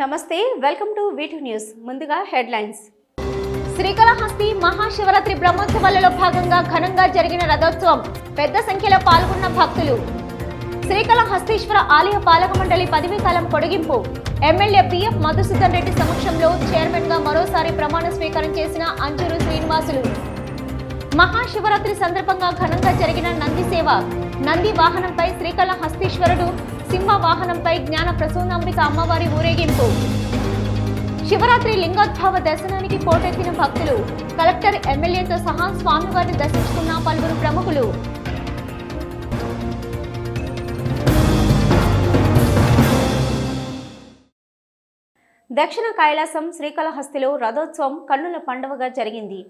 నమస్తే welcome to V two news ముందుగా headlines. Srikalahasti Mahashivratri బ్రహ్మోత్సవాలలో భాగంగా ఘనంగా జరిగిన రథోత్సవం పెద్ద సంఖ్యలో పాల్గొన్న భక్తులు. శ్రీకాళహస్తీశ్వర ఆలయ పాలక మండలి పదవీ కాలం పొడిగింపు. ఎమ్మెల్యే పిఎఫ్ మధుసూదన్ రెడ్డి సమక్షంలో చైర్మన్గా మరోసారి ప్రమాణ స్వీకారం చేసిన అంజూరు శ్రీనివాసులు. మహాశివరాత్రి సందర్భంగా ఘనంగా జరిగిన నంది సేవ. నంది వాహనంపై శ్రీకాళహస్తీశ్వరుడు సింహ వాహనంపై జ్ఞాన ప్రసూనాంబిక అమ్మవారి ఊరేగింపు. శివరాత్రి లింగోద్భావ దర్శనానికి పోటెత్తిన భక్తులు కలెక్టర్ ఎమ్మెల్యేతో సహా స్వామివారిని దర్శించుకున్న పలువురు ప్రముఖులు. దక్షిణ కైలాసం శ్రీకాళహస్తిలో రథోత్సవం కన్నుల పండువగా జరిగింది.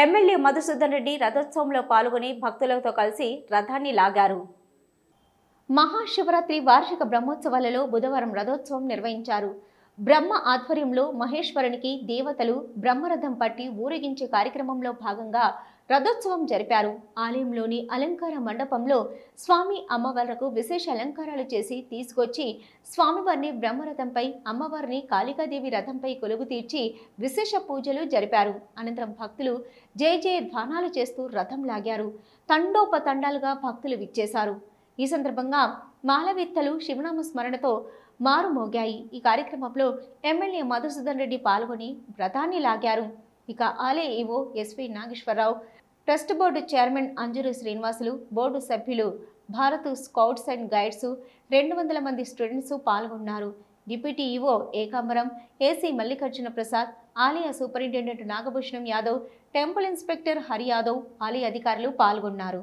ఎమ్మెల్యే మధుసూదన్ రెడ్డి రథోత్సవంలో పాల్గొని భక్తులతో కలిసి రథాన్ని లాగారు. మహాశివరాత్రి వార్షిక బ్రహ్మోత్సవాలలో బుధవారం రథోత్సవం నిర్వహించారు. బ్రహ్మ ఆధ్వర్యంలో మహేశ్వరునికి దేవతలు బ్రహ్మరథం పట్టి ఊరేగించే కార్యక్రమంలో భాగంగా రథోత్సవం జరిపారు. ఆలయంలోని అలంకార మండపంలో స్వామి అమ్మవార్లకు విశేష అలంకారాలు చేసి తీసుకొచ్చి స్వామివారిని బ్రహ్మరథంపై అమ్మవారిని కాళికాదేవి రథంపై కొలువు తీర్చి విశేష పూజలు జరిపారు. అనంతరం భక్తులు జయ జయ ధ్వానాలు చేస్తూ రథం లాగారు. తండోపతండాలుగా భక్తులు విచ్చేశారు. ఈ సందర్భంగా మాలవిత్తలు శివనామ స్మరణతో మారుమోగాయి ఈ కార్యక్రమంలో ఎమ్మెల్యే మధుసూదన్ రెడ్డి పాల్గొని వ్రతాన్ని లాగారు. ఇక ఆలయ EO SV Nageswara Rao trust board chairman Anjuru Srinivasulu board సభ్యులు భారత్ స్కౌట్స్ అండ్ గైడ్స్ రెండు వందల మంది స్టూడెంట్స్ పాల్గొన్నారు. Deputy EO Ekambaram AC Mallikarjuna Prasad ఆలయ superintendent Nagabhushanam Yadav temple inspector Hari Yadav ఆలయ అధికారులు పాల్గొన్నారు.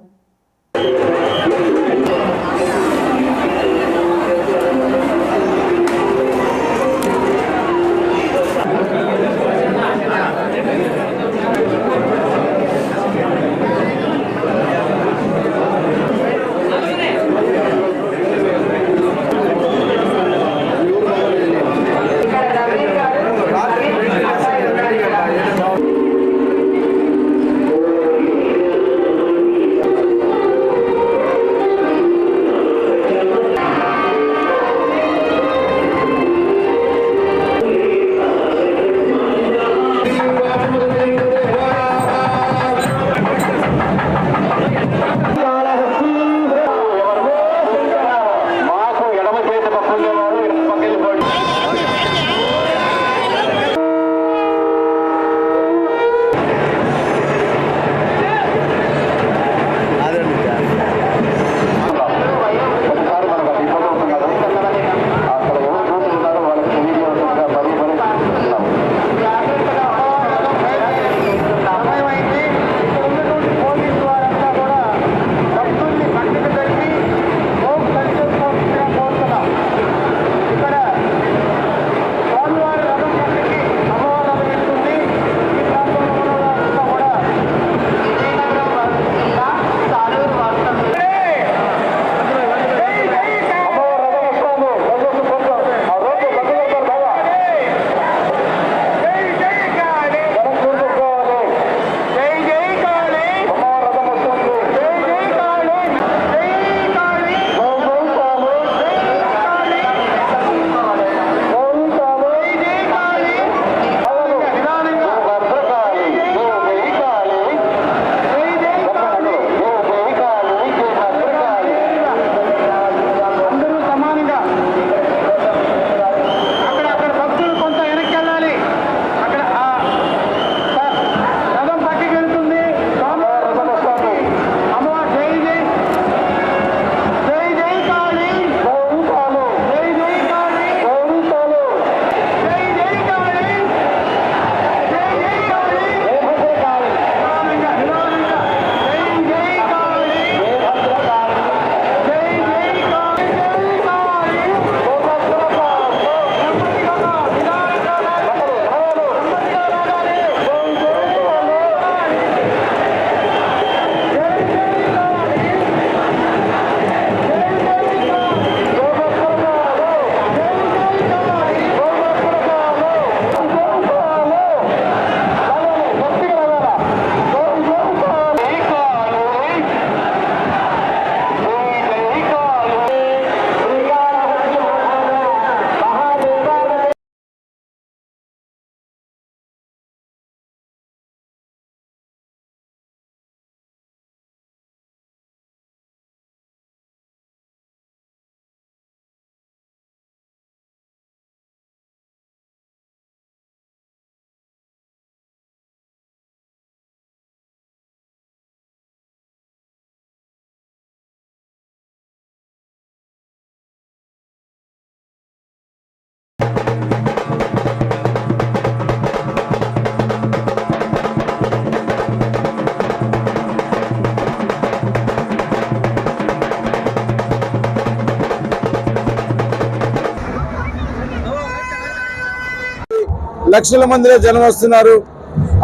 లక్షల మందిలో జనం వస్తున్నారు.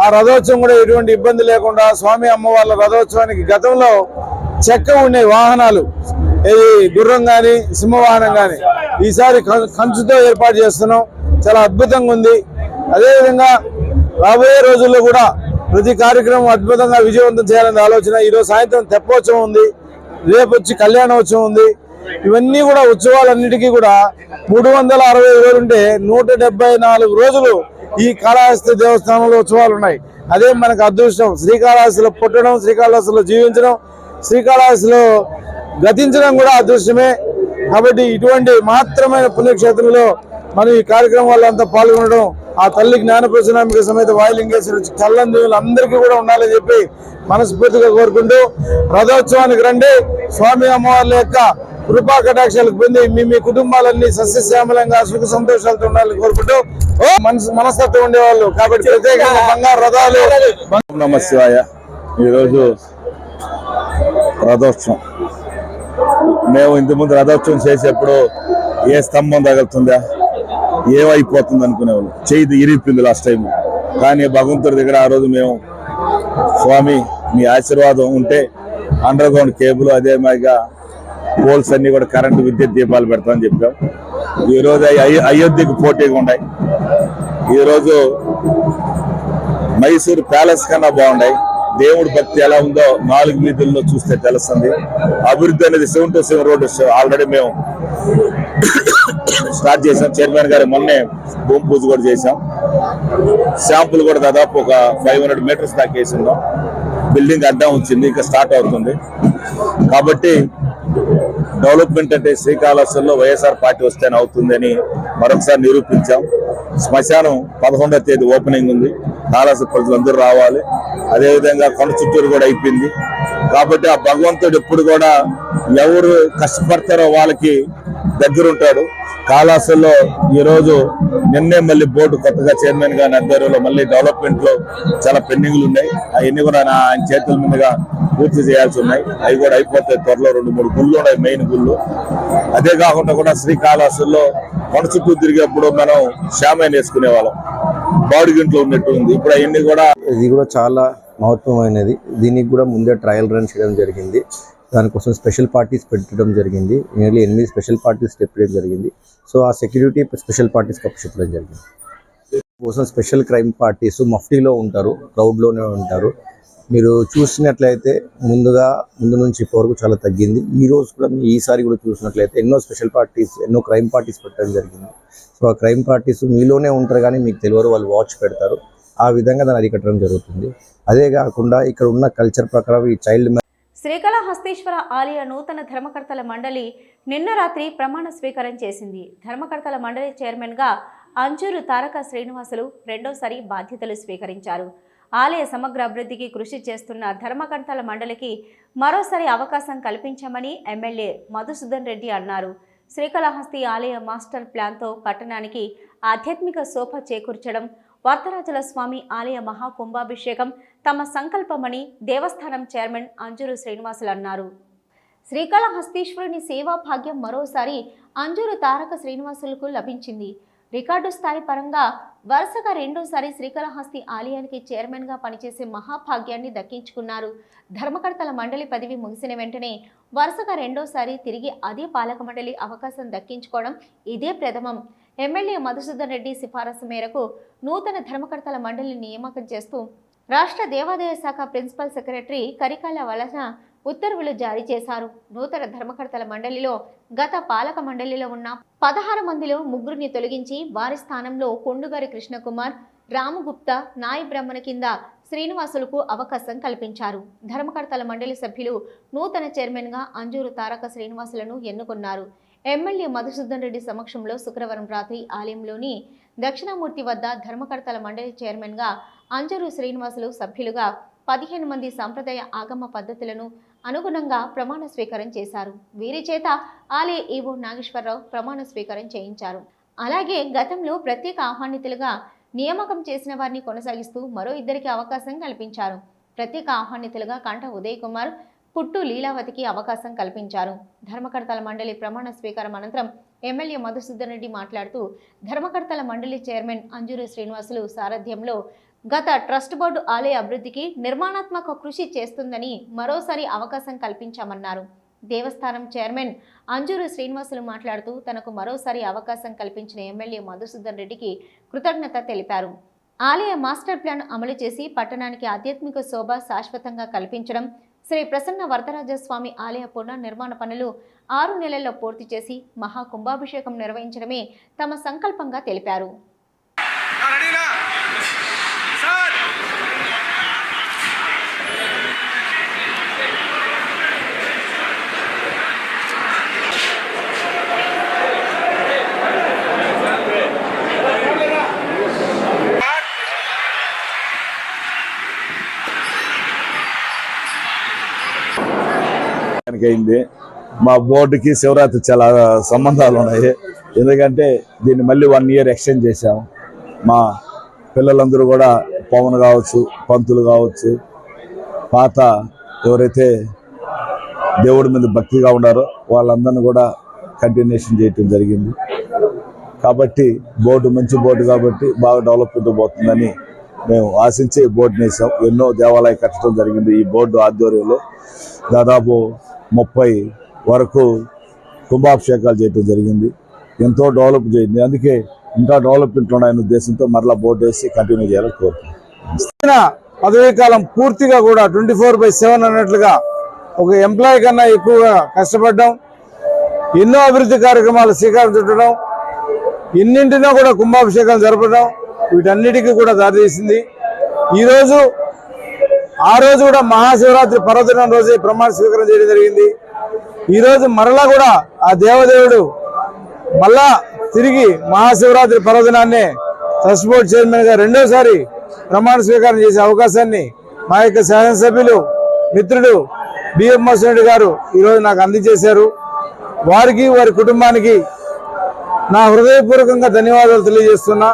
ఆ రథోత్సవం కూడా ఎటువంటి ఇబ్బంది లేకుండా స్వామి అమ్మవార్ల రథోత్సవానికి గతంలో చెక్క ఉండే వాహనాలు ఇది గుర్రం కానీ సింహవాహనం కానీ ఈసారి కంచుతో ఏర్పాటు చేస్తున్నాం. చాలా అద్భుతంగా ఉంది. అదేవిధంగా రాబోయే రోజుల్లో కూడా ప్రతి కార్యక్రమం అద్భుతంగా విజయవంతం చేయాలనే ఆలోచన. ఈరోజు సాయంత్రం తెప్పోత్సవం ఉంది. రేపు వచ్చి కళ్యాణోత్సవం ఉంది. ఇవన్నీ కూడా ఉత్సవాలన్నిటికీ కూడా మూడు వందల అరవై ఐదు రోజులు ఉంటే నూట డెబ్బై నాలుగు రోజులు ఈ కాళహస్తి దేవస్థానంలో ఉత్సవాలు ఉన్నాయి. అదే మనకు అదృష్టం. శ్రీకాళహస్తిలో పుట్టడం శ్రీకాళహస్తిలో జీవించడం శ్రీకాళహస్తిలో గతించడం కూడా అదృష్టమే. కాబట్టి ఇటువంటి మహత్తరమైన పుణ్యక్షేత్రంలో మనం ఈ కార్యక్రమం వాళ్ళంతా పాల్గొనడం ఆ తల్లి జ్ఞానప్రసనామిక సమేత వాయులింగేశ్వర చల్లని దేవులు అందరికీ కూడా ఉండాలని చెప్పి మనస్ఫూర్తిగా కోరుకుంటూ రథోత్సవానికి రండి. స్వామి అమ్మవార్ల యొక్క కృపా కటాక్షాలకు పొంది మీ మీ కుటుంబాలన్నీ సస్యశ్యామలంగా సుఖ సంతోషాలతో ఉండాలని కోరుకుంటూ మనసు మనస్తత్వం ఉండేవాళ్ళు. కాబట్టి ప్రత్యేకంగా బంగారు రథాలు. నమ శివాయ ఈరోజు రథోత్సవం. మేము ఇంతకుముందు రథోత్సవం చేసేప్పుడు ఏ స్తంభం తగులుతుందా? ఏమైపోతుంది అనుకునేవాళ్ళు. చేయి ఇరిగిపోయింది లాస్ట్ టైం కానీ భగవంతుడి దగ్గర ఆ రోజు మేము స్వామి మీ ఆశీర్వాదం ఉంటే అండర్ గ్రౌండ్ కేబుల్ అదే మాదిరిగా పోల్స్ అన్ని కూడా కరెంటు విద్యుత్ దీపాలు పెడతామని చెప్పాం. ఈరోజు అయోధ్యకు పోటీగా ఉన్నాయి. ఈరోజు మైసూర్ ప్యాలెస్ కన్నా బాగున్నాయి. దేవుడి భక్తి ఎలా ఉందో నాలుగు వీధుల్లో చూస్తే తెలుస్తుంది. అభివృద్ధి అనేది seven two seven road already మేము స్టార్ట్ చేసాం చైర్మన్ గారు మొన్నే భూమి పూజ కూడా చేసాం శాంపుల్ కూడా దాదాపు ఒక ఫైవ్ హండ్రెడ్ మీటర్స్ దాకా వేసి బిల్డింగ్ అడ్డం వచ్చింది ఇంకా స్టార్ట్ అవుతుంది. కాబట్టి డెవలప్మెంట్ అంటే శ్రీకాళహస్తిలో వైఎస్ఆర్ పార్టీ వస్తేనే అవుతుందని మరొకసారి నిరూపించాం. శ్మశానం పదకొండవ తేదీ ఓపెనింగ్ ఉంది. కాళహస్తి ప్రజలందరూ రావాలి. అదేవిధంగా కొండ చుట్టూరు కూడా అయిపోయింది. కాబట్టి ఆ భగవంతుడు ఎప్పుడు కూడా ఎవరు కష్టపడతారో వాళ్ళకి దగ్గర ఉంటాడు కాళహస్తిలో ఈ రోజు నిన్నే మళ్ళీ బోర్డు కొత్తగా చైర్మన్గా ఆధ్వర్యంలో మళ్ళీ డెవలప్మెంట్లో చాలా పెండింగ్లు ఉన్నాయి. అవన్నీ కూడా నా ఆయన చేతుల మీదుగా పూర్తి చేయాల్సి ఉన్నాయి. అవి కూడా అయిపోతాయి త్వరలో రెండు మూడు గుళ్ళు ఉన్నాయి మెయిన్ గుళ్ళు. అదే కాకుండా కూడా శ్రీకాళహస్తిలో కొండ చుట్టూ తిరిగేప్పుడు మనం శ్యామైన వేసుకునే వాళ్ళం బాడుగింట్లో ఉన్నట్టు ఉంది. ఇప్పుడు అవన్నీ కూడా ఇది కూడా చాలా మహత్వమైనది. దీనికి కూడా ముందే ట్రయల్ రన్ చేయడం జరిగింది. దానికోసం స్పెషల్ పార్టీస్ పెట్టడం జరిగింది. నియర్లీ ఎనిమిది స్పెషల్ పార్టీస్ పెట్టడం జరిగింది. సో ఆ సెక్యూరిటీ స్పెషల్ పార్టీస్ చెప్పడం జరిగింది. కోసం స్పెషల్ క్రైమ్ పార్టీస్ మఫ్టీలో ఉంటారు క్రౌడ్లోనే ఉంటారు. మీరు చూసినట్లయితే ముందుగా ముందు నుంచి ఇప్పటివరకు చాలా తగ్గింది. ఈ రోజు కూడా మీ ఈసారి కూడా చూసినట్లయితే ఎన్నో స్పెషల్ పార్టీస్ ఎన్నో క్రైమ్ పార్టీస్ పెట్టడం జరిగింది. సో ఆ క్రైమ్ పార్టీస్ మీలోనే ఉంటారు కానీ మీకు తెలియరు వాళ్ళు వాచ్ పెడతారు. ఆ విధంగా దాన్ని అరికట్టడం జరుగుతుంది. అదే కాకుండా ఇక్కడ ఉన్న కల్చర్ ప్రకారం ఈ చైల్డ్ శ్రీకాళహస్తీశ్వర ఆలయ నూతన ధర్మకర్తల మండలి నిన్న రాత్రి ప్రమాణ స్వీకారం చేసింది. ధర్మకర్తల మండలి చైర్మన్గా అంజూరు తారక శ్రీనివాసులు రెండోసారి బాధ్యతలు స్వీకరించారు. ఆలయ సమగ్ర అభివృద్ధికి కృషి చేస్తున్న ధర్మకర్తల మండలికి మరోసారి అవకాశం కల్పించామని ఎమ్మెల్యే మధుసూదన్ రెడ్డి అన్నారు. శ్రీకాళహస్తి ఆలయ మాస్టర్ ప్లాన్తో పట్టణానికి ఆధ్యాత్మిక శోభ చేకూర్చడం వర్తరాజుల స్వామి ఆలయ మహాకుంభాభిషేకం తమ సంకల్పమని దేవస్థానం చైర్మన్ అంజూరు శ్రీనివాసులు అన్నారు. శ్రీకాళహస్తీశ్వరుని సేవా భాగ్యం మరోసారి అంజూరు తారక శ్రీనివాసులకు లభించింది. రికార్డు స్థాయి పరంగా వరుసగా రెండోసారి శ్రీకాళహస్తి ఆలయానికి చైర్మన్గా పనిచేసే మహాభాగ్యాన్ని దక్కించుకున్నారు. ధర్మకర్తల మండలి పదవి ముగిసిన వెంటనే వరుసగా రెండోసారి తిరిగి అదే పాలక మండలి అవకాశం దక్కించుకోవడం ఇదే ప్రథమం. ఎమ్మెల్యే మధుసూదన్ రెడ్డి సిఫారసు మేరకు నూతన ధర్మకర్తల మండలిని నియామకం చేస్తూ రాష్ట్ర దేవాదాయ శాఖ ప్రిన్సిపల్ సెక్రటరీ కరికాల వలన ఉత్తర్వులు జారీ చేశారు. నూతన ధర్మకర్తల మండలిలో గత పాలక మండలిలో ఉన్న పదహారు మందిలో ముగ్గురిని తొలగించి వారి స్థానంలో కొండుగారి కృష్ణకుమార్ రామగుప్తా నాయ బ్రహ్మణ కింద శ్రీనివాసులకు అవకాశం కల్పించారు. ధర్మకర్తల మండలి సభ్యులు నూతన చైర్మన్గా అంజూరు తారక శ్రీనివాసులను ఎన్నుకున్నారు. ఎమ్మెల్యే మధుసూదన్ రెడ్డి సమక్షంలో శుక్రవారం రాత్రి ఆలయంలోని దక్షిణామూర్తి వద్ద ధర్మకర్తల మండలి చైర్మన్గా అంజరు శ్రీనివాసులు సభ్యులుగా పదిహేను మంది సాంప్రదాయ ఆగమ పద్ధతులను అనుగుణంగా ప్రమాణ స్వీకారం చేశారు. వీరి చేత ఆలయ ఈవో నాగేశ్వరరావు ప్రమాణ స్వీకారం చేయించారు. అలాగే గతంలో ప్రత్యేక ఆహ్వానితులుగా నియామకం చేసిన వారిని కొనసాగిస్తూ మరో ఇద్దరికి అవకాశం కల్పించారు. ప్రత్యేక ఆహ్వానితులుగా కంఠ ఉదయ్ కుమార్ పుట్టు లీలావతికి అవకాశం కల్పించారు. ధర్మకర్తల మండలి ప్రమాణ స్వీకారం అనంతరం ఎమ్మెల్యే మధుసూదన్ రెడ్డి మాట్లాడుతూ ధర్మకర్తల మండలి చైర్మన్ అంజూరు శ్రీనివాసులు సారథ్యంలో గత ట్రస్ట్ బోర్డు ఆలయ అభివృద్ధికి నిర్మాణాత్మక కృషి చేస్తుందని మరోసారి అవకాశం కల్పించామన్నారు. దేవస్థానం చైర్మన్ అంజూరు శ్రీనివాసులు మాట్లాడుతూ తనకు మరోసారి అవకాశం కల్పించిన ఎమ్మెల్యే మధుసూదన్ రెడ్డికి కృతజ్ఞత తెలిపారు. ఆలయ మాస్టర్ ప్లాన్ అమలు చేసి పట్టణానికి ఆధ్యాత్మిక శోభ శాశ్వతంగా కల్పించడం శ్రీ ప్రసన్న వరదరాజ స్వామి ఆలయ పునర్నిర్మాణ పనులు ఆరు నెలల్లో పూర్తి చేసి మహా కుంభాభిషేకం నిర్వహించడమే తమ సంకల్పంగా తెలిపారు. దానికి అయింది మా బోర్డుకి శివరాత్రి చాలా సంబంధాలు ఉన్నాయి. ఎందుకంటే దీన్ని మళ్ళీ వన్ ఇయర్ ఎక్స్టెండ్ చేశాం. మా పిల్లలందరూ కూడా పవన్ కావచ్చు పంతులు కావచ్చు పాత ఎవరైతే దేవుడి మీద భక్తిగా ఉన్నారో వాళ్ళందరినీ కూడా కంటిన్యూషన్ చేయటం జరిగింది. కాబట్టి బోర్డు మంచి బోర్డు కాబట్టి బాగా డెవలప్మెంట్ పోతుందని మేము ఆశించి బోర్డుని వేసాం. ఎన్నో దేవాలయాలు కట్టడం జరిగింది ఈ బోర్డు ఆధ్వర్యంలో. దాదాపు ముప్పై వరకు కుంభాభిషేకాలు చేయటం జరిగింది. ఎంతో డెవలప్ చేయింది అందుకే ఇంకా డెవలప్మెంట్ ఉన్నాయన్న ఉద్దేశంతో మరలా బోర్డు వేసి కంటిన్యూ చేయాలని కోరుతున్నాం. పదవీ కాలం పూర్తిగా కూడా ట్వంటీ ఫోర్ బై సెవెన్ అన్నట్లుగా ఒక ఎంప్లాయీ కన్నా ఎక్కువగా కష్టపడడం ఎన్నో అభివృద్ధి కార్యక్రమాలు శ్రీకారం చుట్టడం ఎన్నింటినో కూడా కుంభాభిషేకాలు జరపడం వీటన్నిటికీ కూడా దారితీసింది. ఈరోజు ఆ రోజు కూడా మహాశివరాత్రి పర్వదినం రోజే ప్రమాణ స్వీకారం చేయడం జరిగింది. ఈరోజు మరలా కూడా ఆ దేవదేవుడు మళ్ళా తిరిగి మహాశివరాత్రి పర్వదినాన్నే ట్రస్ట్ బోర్డు చైర్మన్గా రెండోసారి ప్రమాణ స్వీకారం చేసే అవకాశాన్ని మా యొక్క శాసనసభ్యులు మిత్రుడు బిఎం రెడ్డి గారు ఈరోజు నాకు అందజేశారు. వారికి వారి కుటుంబానికి నా హృదయపూర్వకంగా ధన్యవాదాలు తెలియజేస్తున్నా.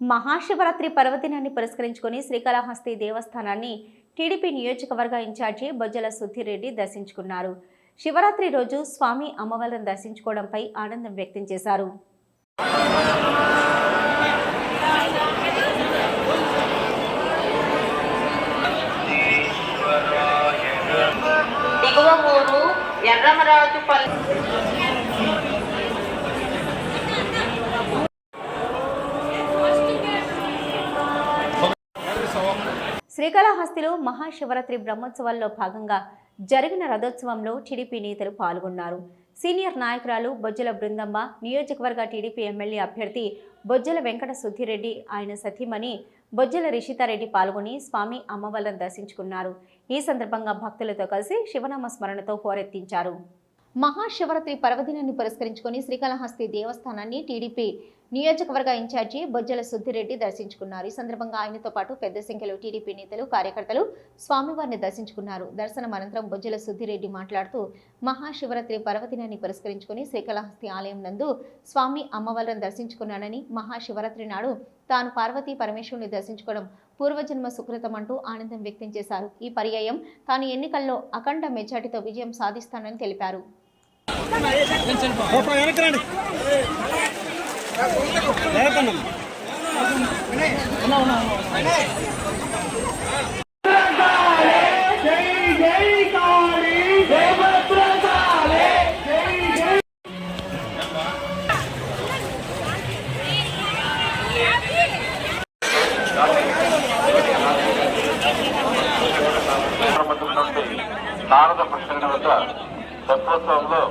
మహాశివరాత్రి పర్వదినాన్ని పురస్కరించుకొని శ్రీకాళహస్తి దేవస్థానాన్ని టీడీపీ నియోజకవర్గ ఇన్ఛార్జి బొజ్జల సుధీరెడ్డి దర్శించుకున్నారు. శివరాత్రి రోజు స్వామి అమ్మవారిని దర్శించుకోవడంపై ఆనందం వ్యక్తం చేశారు. ఎర్రమరాజుపల్లి శ్రీకాళహస్తిలో మహాశివరాత్రి బ్రహ్మోత్సవాల్లో భాగంగా జరిగిన రథోత్సవంలో టీడీపీ నేతలు పాల్గొన్నారు. సీనియర్ నాయకురాలు బొజ్జల బృందమ్మ నియోజకవర్గ టీడీపీ ఎమ్మెల్యే అభ్యర్థి బొజ్జల వెంకట సుద్దిరెడ్డి ఆయన సతీమణి బొజ్జల రిషితారెడ్డి పాల్గొని స్వామి అమ్మవార్లను దర్శించుకున్నారు. ఈ సందర్భంగా భక్తులతో కలిసి శివనామ స్మరణతో హోరెత్తించారు. మహాశివరాత్రి పర్వదినాన్ని పురస్కరించుకొని శ్రీకాళహస్తి దేవస్థానాన్ని టీడీపీ నియోజకవర్గ ఇన్ఛార్జి బొజ్జల సుద్దిరెడ్డి దర్శించుకున్నారు. ఈ సందర్భంగా ఆయనతో పాటు పెద్ద సంఖ్యలో టీడీపీ నేతలు కార్యకర్తలు స్వామివారిని దర్శించుకున్నారు. దర్శనం అనంతరం బొజ్జల సుద్దిరెడ్డి మాట్లాడుతూ మహాశివరాత్రి పర్వదినాన్ని పురస్కరించుకుని శ్రీకాళహస్తి ఆలయం నందు స్వామి అమ్మవారిని దర్శించుకున్నానని మహాశివరాత్రి నాడు తాను పార్వతీ పరమేశ్వరుని దర్శించుకోవడం పూర్వజన్మ సుకృతం అంటూ ఆనందం వ్యక్తం చేశారు. ఈ పర్యాయం తాను ఎన్నికల్లో అఖండ మెజార్టీతో విజయం సాధిస్తానని తెలిపారు. నారద ప్రసరణ వద్ద తెప్పోత్సవంలో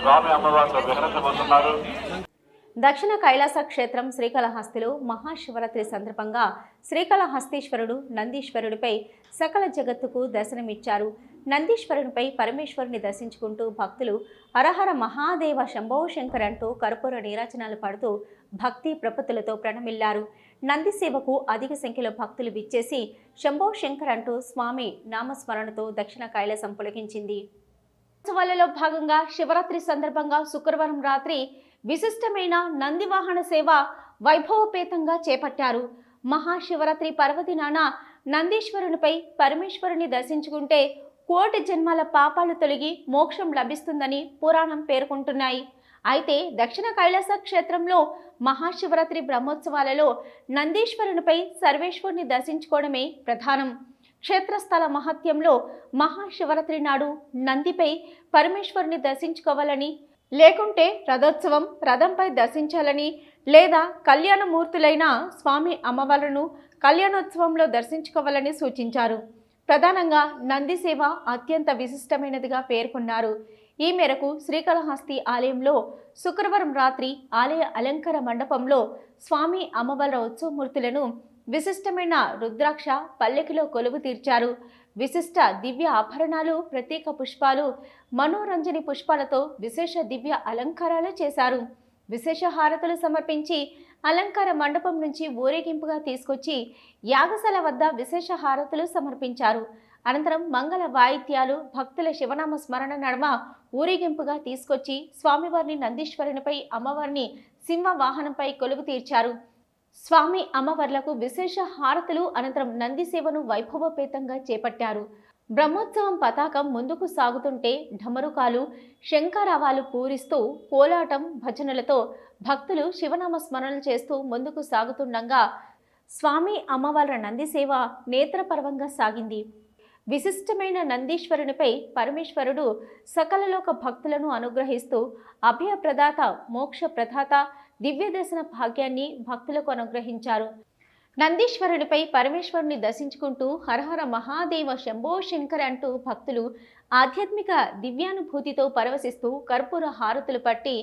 స్వామి అమ్మవారితో విహరించబోతున్నారు. దక్షిణ కైలాస క్షేత్రం శ్రీకాళహస్తిలో మహాశివరాత్రి సందర్భంగా శ్రీకాళహస్తీశ్వరుడు నందీశ్వరుడిపై సకల జగత్తుకు దర్శనమిచ్చారు. నందీశ్వరునిపై పరమేశ్వరుని దర్శించుకుంటూ భక్తులు హరహర మహాదేవ శంభో శంకర్ అంటూ కర్పూర నీరాజనాలు పడుతూ భక్తి ప్రపత్తులతో ప్రణమిల్లారు. నంది సేవకు అధిక సంఖ్యలో భక్తులు విచ్చేసి శంభో శంకర్ అంటూ స్వామి నామస్మరణతో దక్షిణ కైలాసం పులకించింది. ఉత్సవాలలో భాగంగా శివరాత్రి సందర్భంగా శుక్రవారం రాత్రి విశిష్టమైన నందివాహన సేవ వైభవపేతంగా చేపట్టారు. మహాశివరాత్రి పర్వదినాన నందీశ్వరునిపై పరమేశ్వరుని దర్శించుకుంటే కోటి జన్మల పాపాలు తొలగి మోక్షం లభిస్తుందని పురాణం పేర్కొంటున్నాయి. అయితే దక్షిణ కైలాస క్షేత్రంలో మహాశివరాత్రి బ్రహ్మోత్సవాలలో నందీశ్వరునిపై సర్వేశ్వరుని దర్శించుకోవడమే ప్రధానం. క్షేత్రస్థల మహత్యంలో మహాశివరాత్రి నాడు నందిపై పరమేశ్వరుని దర్శించుకోవాలని లేకుంటే రథోత్సవం రథంపై దర్శించాలని లేదా కళ్యాణమూర్తులైన స్వామి అమ్మవార్లను కళ్యాణోత్సవంలో దర్శించుకోవాలని సూచించారు. ప్రధానంగా నంది సేవ అత్యంత విశిష్టమైనదిగా పేర్కొన్నారు. ఈ మేరకు శ్రీకాళహస్తి ఆలయంలో శుక్రవారం రాత్రి ఆలయ అలంకార మండపంలో స్వామి అమ్మవార్ల ఉత్సవమూర్తులను విశిష్టమైన రుద్రాక్ష పల్లెకిలో కొలువు తీర్చారు. విశిష్ట దివ్య ఆభరణాలు ప్రత్యేక పుష్పాలు మనోరంజని పుష్పాలతో విశేష దివ్య అలంకారాలు చేశారు. విశేష హారతులు సమర్పించి అలంకార మండపం నుంచి ఊరేగింపుగా తీసుకొచ్చి యాగశాల వద్ద విశేష హారతులు సమర్పించారు. అనంతరం మంగళ వాయిద్యాలు భక్తుల శివనామ స్మరణ నడమ ఊరేగింపుగా తీసుకొచ్చి స్వామివారిని నందీశ్వరునిపై అమ్మవారిని సింహ వాహనంపై కొలువు తీర్చారు. స్వామి అమ్మవార్లకు విశేష హారతులు అనంతరం నంది సేవను వైభవపేతంగా చేపట్టారు. బ్రహ్మోత్సవం పతాకం ముందుకు సాగుతుంటే ఢమరుకాలు శంఖారావాలు పూరిస్తూ కోలాటం భజనలతో భక్తులు శివనామ స్మరణలు చేస్తూ ముందుకు సాగుతుండగా స్వామి అమ్మవార్ల నంది సేవ నేత్రపర్వంగా సాగింది. విశిష్టమైన నందీశ్వరునిపై పరమేశ్వరుడు సకలలోక భక్తులను అనుగ్రహిస్తూ అభయప్రదాత మోక్ష ప్రదాత దివ్య దర్శన భాగ్యాన్ని భక్తులకు అనుగ్రహించారు. నందీశ్వరునిపై పరమేశ్వరుని దర్శించుకుంటూ హరహర మహాదేవ శంభో శంకర్ అంటూ భక్తులు ఆధ్యాత్మిక దివ్యానుభూతితో పరవశిస్తూ కర్పూర హారతులు పట్టి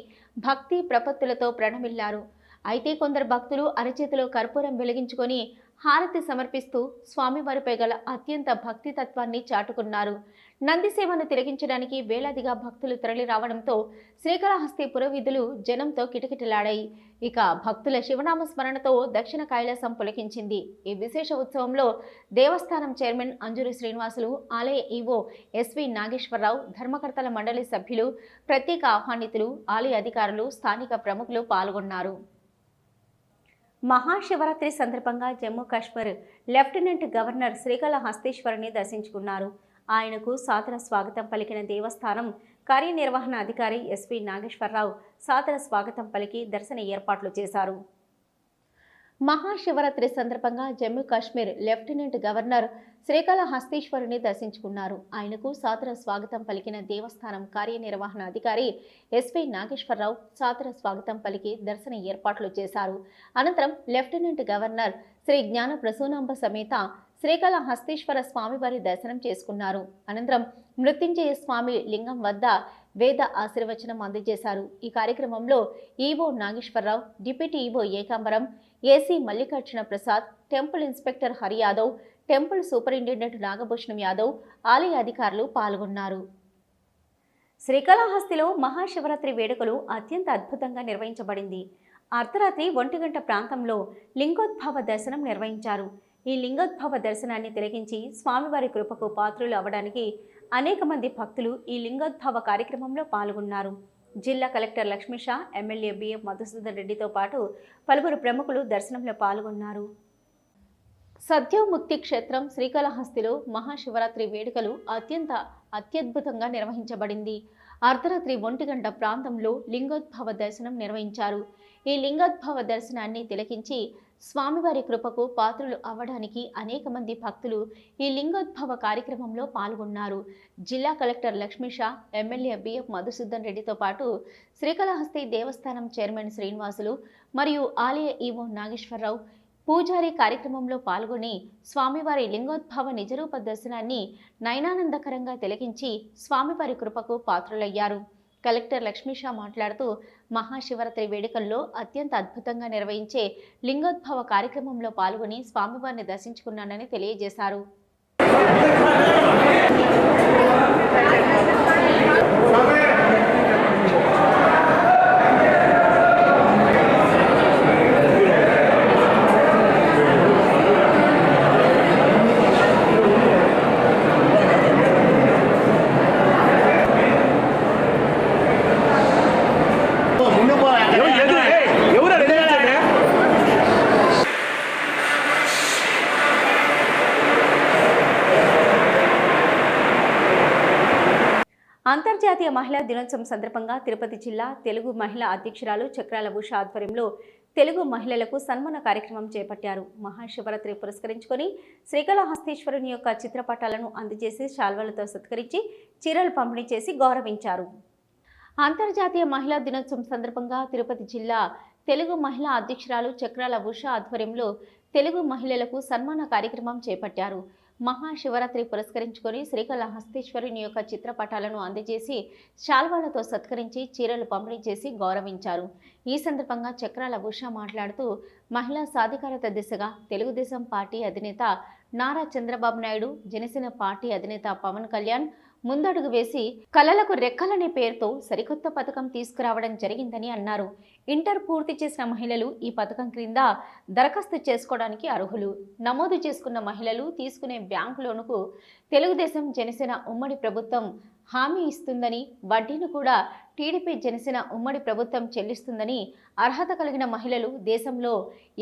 భక్తి ప్రపత్తులతో ప్రణమిల్లారు. అయితే కొందరు భక్తులు అరచేతిలో కర్పూరం వెలిగించుకొని హారతి సమర్పిస్తూ స్వామివారిపై గల అత్యంత భక్తి తత్వాన్ని చాటుకున్నారు. నంది సేవను తిరగించడానికి వేలాదిగా భక్తులు తరలి రావడంతో శ్రీకాళహస్తి పురవీధులు జనంతో కిటకిటలాడాయి. ఇక భక్తుల శివనామ స్మరణతో దక్షిణ కైలాసం పులకించింది. ఈ విశేష ఉత్సవంలో దేవస్థానం చైర్మన్ అంజురి శ్రీనివాసులు ఆలయ ఈవో ఎస్వి నాగేశ్వరరావు ధర్మకర్తల మండలి సభ్యులు ప్రత్యేక ఆహ్వానితులు ఆలయ అధికారులు స్థానిక ప్రముఖులు పాల్గొన్నారు. మహాశివరాత్రి సందర్భంగా జమ్మూ కాశ్మీర్ లెఫ్టినెంట్ గవర్నర్ శ్రీకాళహస్తీశ్వరుని దర్శించుకున్నారు. ఆయనకు సాదర స్వాగతం పలికిన దేవస్థానం కార్యనిర్వహణ అధికారి ఎస్వి నాగేశ్వరరావు సాదర స్వాగతం పలికి దర్శన ఏర్పాట్లు చేశారు. మహాశివరాత్రి సందర్భంగా జమ్మూ కాశ్మీర్ లెఫ్టినెంట్ గవర్నర్ శ్రీకాళహస్తీశ్వరుని దర్శించుకున్నారు. ఆయనకు సాదర స్వాగతం పలికిన దేవస్థానం కార్యనిర్వహణ అధికారి ఎస్వి నాగేశ్వరరావు సాదర స్వాగతం పలికి దర్శన ఏర్పాట్లు చేశారు. అనంతరం లెఫ్టినెంట్ గవర్నర్ శ్రీ జ్ఞాన ప్రసూనాంబ సమేత శ్రీకాళహస్తీశ్వర స్వామివారి దర్శనం చేసుకున్నారు. అనంతరం మృత్యుంజయ స్వామి లింగం వద్ద వేద ఆశీర్వచనం అందజేశారు. ఈ కార్యక్రమంలో EO Nageswara Rao deputy EO Ekambaram AC Mallikarjuna Prasad temple inspector Hari Yadav temple superintendent Nagabhushanam Yadav ఆలయ అధికారులు పాల్గొన్నారు. శ్రీకాళహస్తిలో మహాశివరాత్రి వేడుకలు అత్యంత అద్భుతంగా నిర్వహించబడింది. అర్ధరాత్రి ఒంటి గంట ప్రాంతంలో లింగోద్భవ దర్శనం నిర్వహించారు. ఈ లింగోద్భవ దర్శనాన్ని తిలకించి స్వామివారి కృపకు పాత్రులు అవ్వడానికి అనేక మంది భక్తులు ఈ లింగోద్భవ కార్యక్రమంలో పాల్గొన్నారు. జిల్లా collector Lakshmisha MLA BM Madhusudan రెడ్డితో పాటు పలువురు ప్రముఖులు దర్శనంలో పాల్గొన్నారు. సత్యోముక్తి క్షేత్రం శ్రీకాళహస్తిలో మహాశివరాత్రి వేడుకలు అత్యంత అత్యద్భుతంగా నిర్వహించబడింది. అర్ధరాత్రి ఒంటి గంట ప్రాంతంలో లింగోద్భవ దర్శనం నిర్వహించారు. ఈ లింగోద్భవ దర్శనాన్ని తిలకించి స్వామివారి కృపకు పాత్రులు అవ్వడానికి అనేక మంది భక్తులు ఈ లింగోద్భవ కార్యక్రమంలో పాల్గొన్నారు. జిల్లా collector Lakshmisha MLA BF Madhusudan రెడ్డితో పాటు శ్రీకాళహస్తి దేవస్థానం చైర్మన్ శ్రీనివాసులు మరియు ఆలయ ఈవో నాగేశ్వరరావు పూజారి కార్యక్రమంలో పాల్గొని స్వామివారి లింగోద్భవ నిజరూప దర్శనాన్ని నయనానందకరంగా తిలకించి స్వామివారి కృపకు పాత్రులయ్యారు. కలెక్టర్ లక్ష్మీషా మాట్లాడుతూ మహాశివరాత్రి వేడుకల్లో అత్యంత అద్భుతంగా నిర్వహించే లింగోద్భవ కార్యక్రమంలో పాల్గొని స్వామివారిని దర్శించుకున్నానని తెలియజేశారు ఎవరు మహిళా దినోత్సవం సందర్భంగా తిరుపతి జిల్లా తెలుగు మహిళా అధ్యక్షురాలు చక్రాల ఉష ఆధ్వర్యంలో తెలుగు మహిళలకు సన్మాన కార్యక్రమం చేపట్టారు. మహాశివరాత్రి పురస్కరించుకొని శ్రీకాళహస్తీశ్వరుని యొక్క చిత్రపటాలను అందజేసి శాల్వలతో సత్కరించి చీరలు పంపిణీ చేసి గౌరవించారు. అంతర్జాతీయ మహిళా దినోత్సవం సందర్భంగా తిరుపతి జిల్లా తెలుగు మహిళా అధ్యక్షురాలు చక్రాల ఉష ఆధ్వర్యంలో తెలుగు మహిళలకు సన్మాన కార్యక్రమం చేపట్టారు. మహాశివరాత్రి పురస్కరించుకొని శ్రీకాళహస్తీశ్వరుని యొక్క చిత్రపటాలను అందజేసి శాల్వాలతో సత్కరించి చీరలు పంపిణీ చేసి గౌరవించారు. ఈ సందర్భంగా చక్రాల ఉష మాట్లాడుతూ మహిళా సాధికారత దిశగా తెలుగుదేశం పార్టీ అధినేత నారా చంద్రబాబు నాయుడు జనసేన పార్టీ అధినేత పవన్ కళ్యాణ్ ముందడుగు వేసి కలలకు రెక్కలనే పేరుతో సరికొత్త పథకం తీసుకురావడం జరిగిందని అన్నారు. ఇంటర్ పూర్తి చేసిన మహిళలు ఈ పథకం క్రింద దరఖాస్తు చేసుకోవడానికి అర్హులు. నమోదు చేసుకున్న మహిళలు తీసుకునే బ్యాంకు లోనుకు తెలుగుదేశం జనసేన ఉమ్మడి ప్రభుత్వం హామీ ఇస్తుందని వడ్డీని కూడా టీడీపీ జనసేన ఉమ్మడి ప్రభుత్వం చెల్లిస్తుందని అర్హత కలిగిన మహిళలు దేశంలో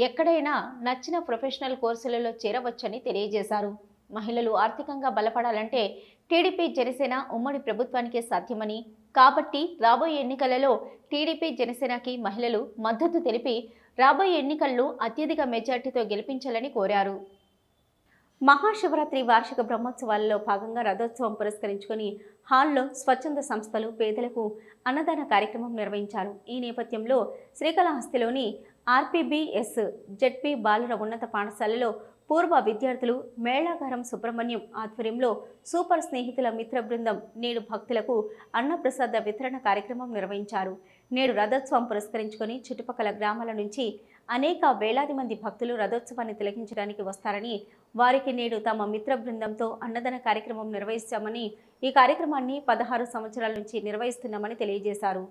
ఎక్కడైనా నచ్చిన ప్రొఫెషనల్ కోర్సులలో చేరవచ్చని తెలియజేశారు. మహిళలు ఆర్థికంగా బలపడాలంటే టీడీపీ జనసేన ఉమ్మడి ప్రభుత్వానికే సాధ్యమని కాబట్టి రాబోయే ఎన్నికలలో టీడీపీ జనసేనకి మహిళలు మద్దతు తెలిపి రాబోయే ఎన్నికల్లో అత్యధిక మెజార్టీతో గెలిపించాలని కోరారు. మహాశివరాత్రి వార్షిక బ్రహ్మోత్సవాలలో భాగంగా రథోత్సవం పురస్కరించుకొని హాల్లో స్వచ్ఛంద సంస్థలు పేదలకు అన్నదాన కార్యక్రమం నిర్వహించారు. ఈ నేపథ్యంలో శ్రీకాళహస్తిలోని ఆర్పీబీఎస్ జెడ్పీ బాలుర ఉన్నత పాఠశాలలో పూర్వ విద్యార్థులు మేళాగారం సుబ్రహ్మణ్యం ఆధ్వర్యంలో సూపర్ స్నేహితుల మిత్ర బృందం నేడు భక్తులకు అన్నప్రసాద వితరణ కార్యక్రమం నిర్వహించారు. నేడు రథోత్సవం పురస్కరించుకొని చుట్టుపక్కల గ్రామాల నుంచి అనేక వేలాది మంది భక్తులు రథోత్సవాన్ని తిలకించడానికి వస్తారని వారికి నేడు తమ మిత్ర బృందంతో అన్నదాన కార్యక్రమం నిర్వహిస్తామని ఈ కార్యక్రమాన్ని పదహారు సంవత్సరాల నుంచి నిర్వహిస్తున్నామని తెలియజేశారు.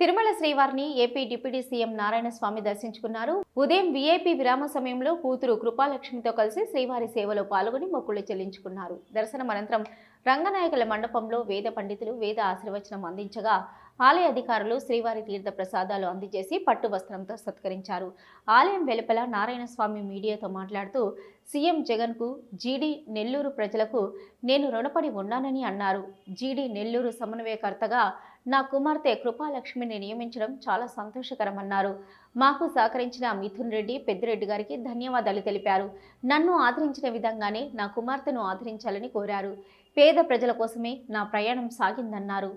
తిరుమల శ్రీవారిని AP deputy CM Narayana Swamy దర్శించుకున్నారు. ఉదయం వీఐపీ విరామ సమయంలో కూతురు కృపాలక్ష్మితో కలిసి శ్రీవారి సేవలో పాల్గొని మొక్కులు చెల్లించుకున్నారు. దర్శనం అనంతరం రంగనాయకుల మండపంలో వేద పండితులు వేద ఆశీర్వచనం అందించగా ఆలయ అధికారులు శ్రీవారి తీర్థ ప్రసాదాలు అందజేసి పట్టు వస్త్రంతో సత్కరించారు. ఆలయం వెలుపల నారాయణ స్వామి మీడియాతో మాట్లాడుతూ సీఎం జగన్కు జీడీ నెల్లూరు ప్రజలకు నేను రుణపడి ఉన్నానని అన్నారు. జీడీ నెల్లూరు సమన్వయకర్తగా నా కుమార్తె కృపాలక్ష్మిని నియమించడం చాలా సంతోషకరమన్నారు. మాకు సహకరించిన మిథున్ రెడ్డి పెద్దిరెడ్డి గారికి ధన్యవాదాలు తెలిపారు. నన్ను ఆదరించిన విధంగానే నా కుమార్తెను ఆదరించాలని కోరారు. పేద ప్రజల కోసమే నా ప్రయాణం సాగిందన్నారు.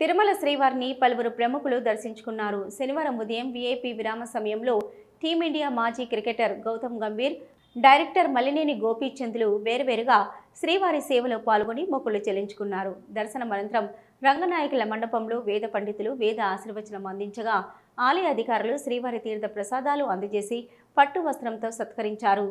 తిరుమల శ్రీవారిని పలువురు ప్రముఖులు దర్శించుకున్నారు. శనివారం ఉదయం వీఐపీ విరామ సమయంలో టీమిండియా మాజీ క్రికెటర్ గౌతమ్ గంభీర్ డైరెక్టర్ మలినేని గోపీచంద్లు వేరువేరుగా శ్రీవారి సేవలో పాల్గొని మొక్కులు చెల్లించుకున్నారు. దర్శనం అనంతరం రంగనాయకుల మండపంలో వేద పండితులు వేద ఆశీర్వచనం అందించగా ఆలయ అధికారులు శ్రీవారి తీర్థ ప్రసాదాలు అందజేసి పట్టు వస్త్రంతో సత్కరించారు.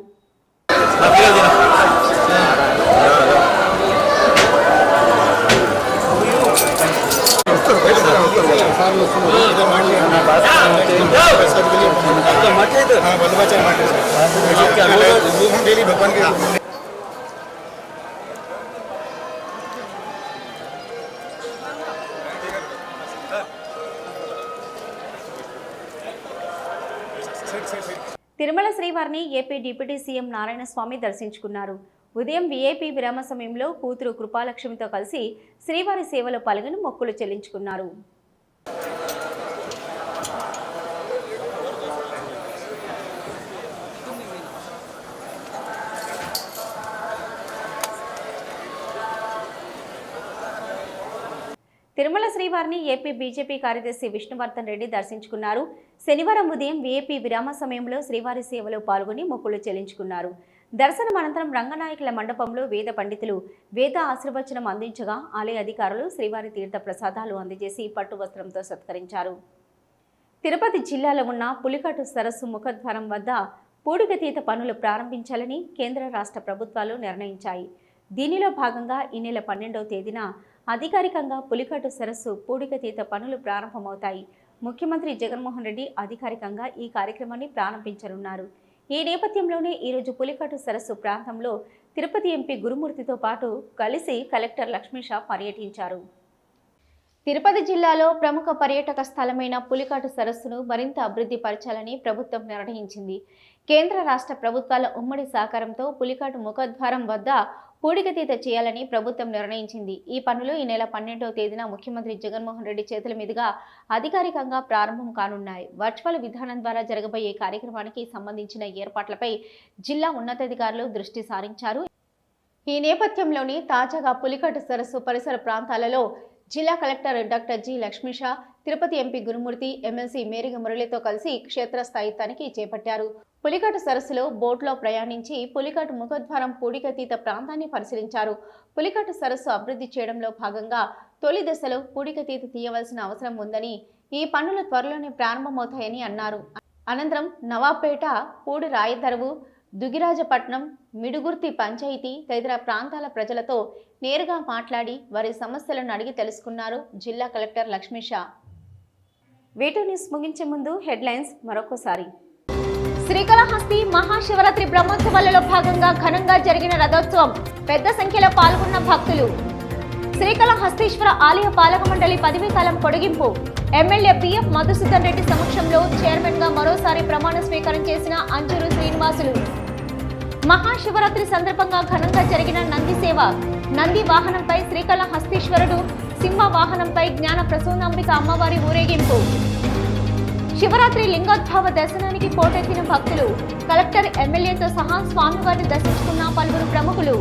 తిరుమల శ్రీవారిని AP deputy CM Narayana Swamy దర్శించుకున్నారు. ఉదయం వీఐపీ విరామ సమయంలో కూతురు కృపాలక్ష్మితో కలిసి శ్రీవారి సేవలో పాల్గొని మొక్కులు చెల్లించుకున్నారు. తిరుమల శ్రీవారిని ఏపీ బీజేపీ కార్యదర్శి విష్ణువర్ధన్ రెడ్డి దర్శించుకున్నారు. శనివారం ఉదయం వీఏపీ విరామ సమయంలో శ్రీవారి సేవలో పాల్గొని మొక్కులు చెల్లించుకున్నారు. దర్శనం అనంతరం రంగనాయకుల మండపంలో వేద పండితులు వేద ఆశీర్వచనం అందించగా ఆలయ అధికారులు శ్రీవారి తీర్థ ప్రసాదాలు అందజేసి పట్టు వస్త్రంతో సత్కరించారు. తిరుపతి జిల్లాలో ఉన్న పులికట్టు సరస్సు ముఖద్వారం వద్ద పూడికతీత పనులు ప్రారంభించాలని కేంద్ర రాష్ట్ర ప్రభుత్వాలు నిర్ణయించాయి. దీనిలో భాగంగా ఈ నెల పన్నెండవ తేదీన అధికారికంగా పులికాటు సరస్సు పూడికతీత పనులు ప్రారంభమవుతాయి. ముఖ్యమంత్రి జగన్మోహన్ రెడ్డి అధికారికంగా ఈ కార్యక్రమాన్ని ప్రారంభించనున్నారు. ఈ నేపథ్యంలోనే ఈరోజు పులికాటు సరస్సు ప్రాంతంలో తిరుపతి ఎంపీ గురుమూర్తితో పాటు కలిసి కలెక్టర్ లక్ష్మీషా పర్యటించారు. తిరుపతి జిల్లాలో ప్రముఖ పర్యాటక స్థలమైన పులికాటు సరస్సును మరింత అభివృద్ధి పరచాలని ప్రభుత్వం నిర్ణయించింది. కేంద్ర రాష్ట్ర ప్రభుత్వాల ఉమ్మడి సహకారంతో పులికాటు ముఖద్వారం వద్ద పూడికతీత చేయాలని ప్రభుత్వం నిర్ణయించింది. ఈ పనులు ఈ నెల పన్నెండవ తేదీన ముఖ్యమంత్రి జగన్మోహన్ రెడ్డి చేతుల మీదుగా అధికారికంగా ప్రారంభం కానున్నాయి. వర్చువల్ విధానం ద్వారా జరగబోయే కార్యక్రమానికి సంబంధించిన ఏర్పాట్లపై జిల్లా ఉన్నతాధికారులు దృష్టి సారించారు. ఈ నేపథ్యంలోని తాజాగా పులికట్టు సరస్సు పరిసర ప్రాంతాలలో జిల్లా collector doctor G Lakshmisha Tirupati MP Gurumurthy MLC Meriga మురళితో కలిసి క్షేత్రస్థాయి తనిఖీ చేపట్టారు. పులికాటు సరస్సులో బోట్లో ప్రయాణించి పులికాటు ముఖద్వారం పూడికతీత ప్రాంతాన్ని పరిశీలించారు. పులికట్టు సరస్సు అభివృద్ధి చేయడంలో భాగంగా తొలి దశలో పూడికతీత తీయవలసిన అవసరం ఉందని ఈ పనులు త్వరలోనే ప్రారంభమవుతాయని అన్నారు. అనంతరం నవాపేట పూడి రాయదరువు దుగిరాజపట్నం మిడుగుర్తి పంచాయతీ తదితర ప్రాంతాల ప్రజలతో నేరుగా మాట్లాడి వారి సమస్యలను అడిగి తెలుసుకున్నారు జిల్లా కలెక్టర్ లక్ష్మీషా. వీటూ న్యూస్ ముగించే ముందు హెడ్లైన్స్ మరొకసారి. శ్రీకాళహస్తి మహాశివరాత్రి బ్రహ్మోత్సవాలలో భాగంగా ఘనంగా జరిగిన రథోత్సవం పెద్ద సంఖ్యలో పాల్గొన్న భక్తులు. శ్రీకాళహస్తీశ్వర ఆలయ పాలక మండలి పదవీ కాలం పొడిగింపు. ఎమ్మెల్యే పిఎఫ్ మధుసూదన్ రెడ్డి సమక్షంలో చైర్మన్గా మరోసారి ప్రమాణ స్వీకారం చేసిన అంజూరు శ్రీనివాసులు. మహాశివరాత్రి సందర్భంగా ఘనంగా జరిగిన నంది సేవ. నంది వాహనంపై శ్రీకాళహస్తీశ్వరుడు సింహ వాహనంపై జ్ఞాన ప్రసూనాంబిక అమ్మవారి ఊరేగింపు. శివరాత్రి లింగోద్భవ దర్శనానికి పోటెత్తిన భక్తులు కలెక్టర్ ఎమ్మెల్యేతో సహా స్వామివారిని దర్శించుకున్న పలువురు ప్రముఖులు.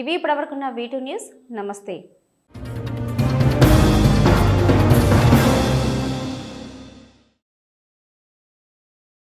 ఇవి ఇప్పటివరకున్న వీటూ న్యూస్. నమస్తే.